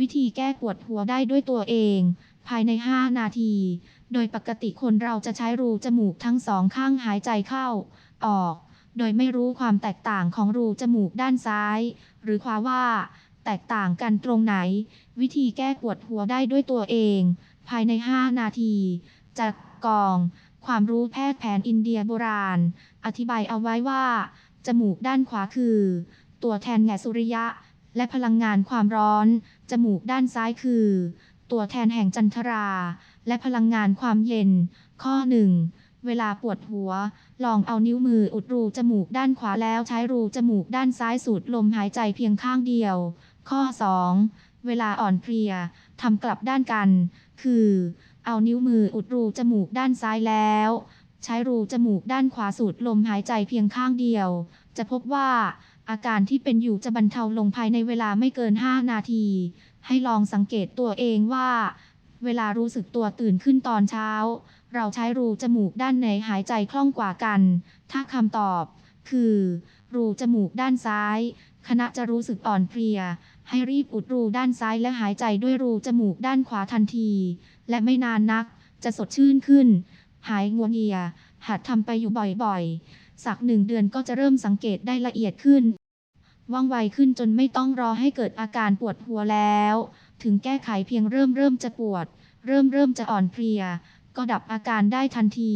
วิธีแก้ปวดหัวได้ด้วยตัวเอง ภายใน 5 นาที โดยปกติคนเราจะใช้รูจมูกทั้งสองข้างหายใจเข้า ออก โดยไม่รู้ความแตกต่างของรูจมูกด้านซ้าย หรือขวาว่า แตกต่างกันตรงไหน วิธีแก้ปวดหัวได้ด้วยตัวเอง ภายใน 5 นาทีจากกองความรู้แพทย์แผนอินเดียโบราณ อธิบายเอาไว้ว่า จมูกด้านขวาคือ ตัวแทนแห่สุริยะ และพลังงานความร้อน จมูกด้านซ้ายคือ ตัวแทนแห่งจันทรา และพลังงานความเย็น ข้อ 1 เวลาปวดหัว ลองเอานิ้วมืออุดรูจมูกด้านขวาแล้วใช้รูจมูกด้านซ้ายสูดลมหายใจเพียงข้างเดียว ข้อ 2 เวลาอ่อนเพลียทำกลับด้านกัน คือ เอานิ้วมืออุดรูจมูกด้านซ้ายแล้วใช้รูจมูกด้านขวาสูดลมหายใจเพียงข้างเดียว จะพบว่า อาการที่เป็นอยู่จะบรรเทาลงภายในเวลาไม่เกิน 5 นาที ให้ลองสังเกตตัวเองว่า เวลารู้สึกตัวตื่นขึ้นตอนเช้า เราใช้รูจมูกด้านไหนหายใจคล่องกว่ากัน ถ้าคำตอบ คือ รูจมูกด้านซ้ายคณะจะรู้สึกอ่อนเพลีย ให้รีบอุดรูด้านซ้ายและหายใจด้วยรูจมูกด้านขวาทันที และไม่นานนัก จะสดชื่นขึ้น หายงัวเงียหัดทำไปอยู่บ่อยๆ สักหนึ่งเดือนก็จะเริ่มสังเกตได้ละเอียดขึ้น ว่องไวขึ้นจนไม่ต้องรอให้เกิดอาการปวดหัวแล้ว ถึงแก้ไขเพียงเริ่มเริ่มจะปวด เริ่มเริ่มจะอ่อนเพลีย ก็ดับอาการได้ทันที